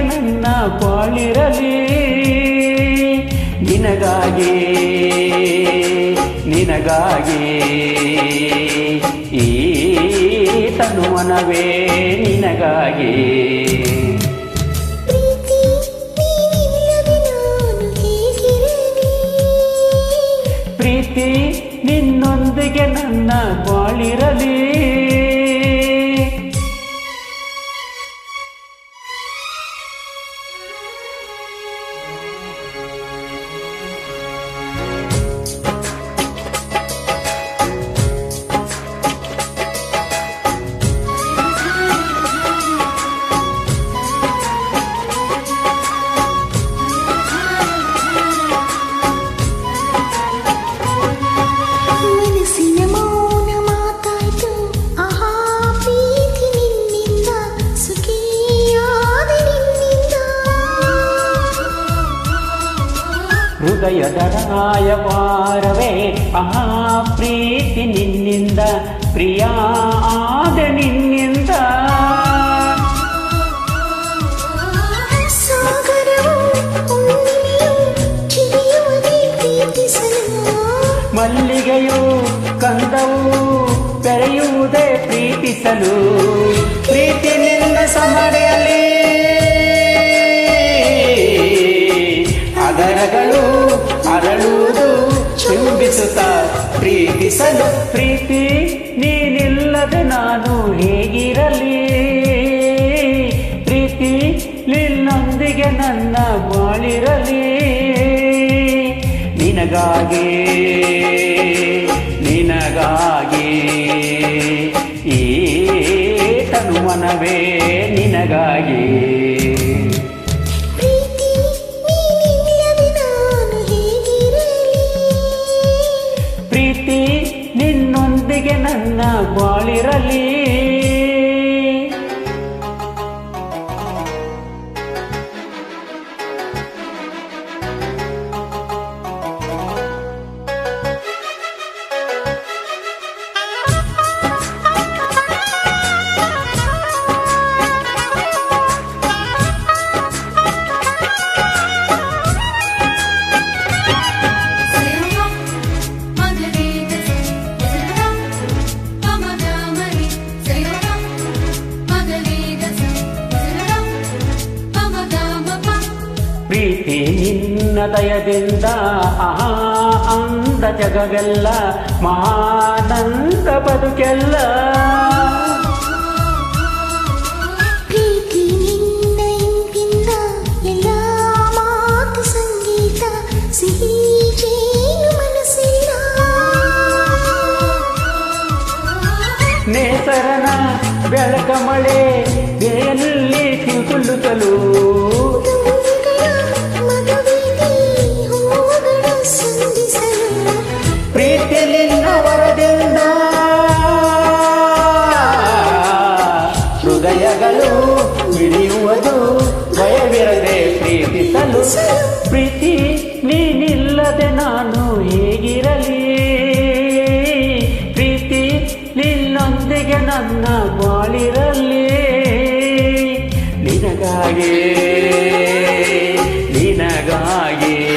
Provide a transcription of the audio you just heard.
ನನ್ನ ಪಾಳಿರಲಿ. ನಿನಗಾಗಿ ನಿನಗಾಗಿ. ಈ ತನುವನವೇ ನಿನಗಾಗಿ. ಪ್ರೀತಿ ನಿನ್ನೊಂದಿಗೆ ನನ್ನ ಬಾಳಿರಲಿ ಹೃದಯದ ರಾಯವಾರವೇ ಆ ಪ್ರೀತಿ ನಿನ್ನಿಂದ ಪ್ರಿಯ ಆದ ನಿನ್ನಿಂದ ಸಾಗರವು ಹುಣ್ಣಿಮೆಯು ಚಿರಿಯುವುದೇ ಪ್ರೀತಿಸಲು ಮಲ್ಲಿಗೆಯು ಕಂದವು ಬೆರೆಯುವುದೇ ಪ್ರೀತಿಸಲು ಪ್ರೀತಿಸಲು ಪ್ರೀತಿ ನೀನಿಲ್ಲದೆ ನಾನು ಹೇಗಿರಲಿ? ಪ್ರೀತಿ ನಿನ್ನೊಂದಿಗೆ ನನ್ನ ಬಾಳಿರಲಿ? ನಿನಗಾಗಿ ನಿನಗಾಗಿ ಈ ತನುಮನವೇ ನಿನಗಾಗಿ. ನಿನ್ನೊಂದಿಗೆ ನನ್ನ ಬಾಳಿರಲಿ. ನಿನ್ನ ದಯದಿಂದ ಆಹಾ ಅಂದ ಜಗವೆಲ್ಲ ಮಹಾನಂದ ಬದುಕೆಲ್ಲ ಪ್ರೀತಿ ನಿನ್ನ ಇಂಪಿಂದ ಎಲ್ಲ ಮಾತು ಸಂಗೀತ ಸಿಹಿ ಜೇನು ಮನಸ್ಸಿಲ್ಲ ನೇಸರನ ಬೆಳಕ ಮಳೆ ಬೇಯಲ್ಲಿ ಕಿವುಟುಲ್ಲುತ್ತಲು ನೀನಿಲ್ಲದೆ ನಾನು ಹೇಗಿರಲಿ? ಪ್ರೀತಿ ನಿನ್ನೊಂದಿಗೆ ನನ್ನ ಬಾಳಿರಲಿ. ನಿನಗಾಗಿ ನಿನಗಾಗಿ.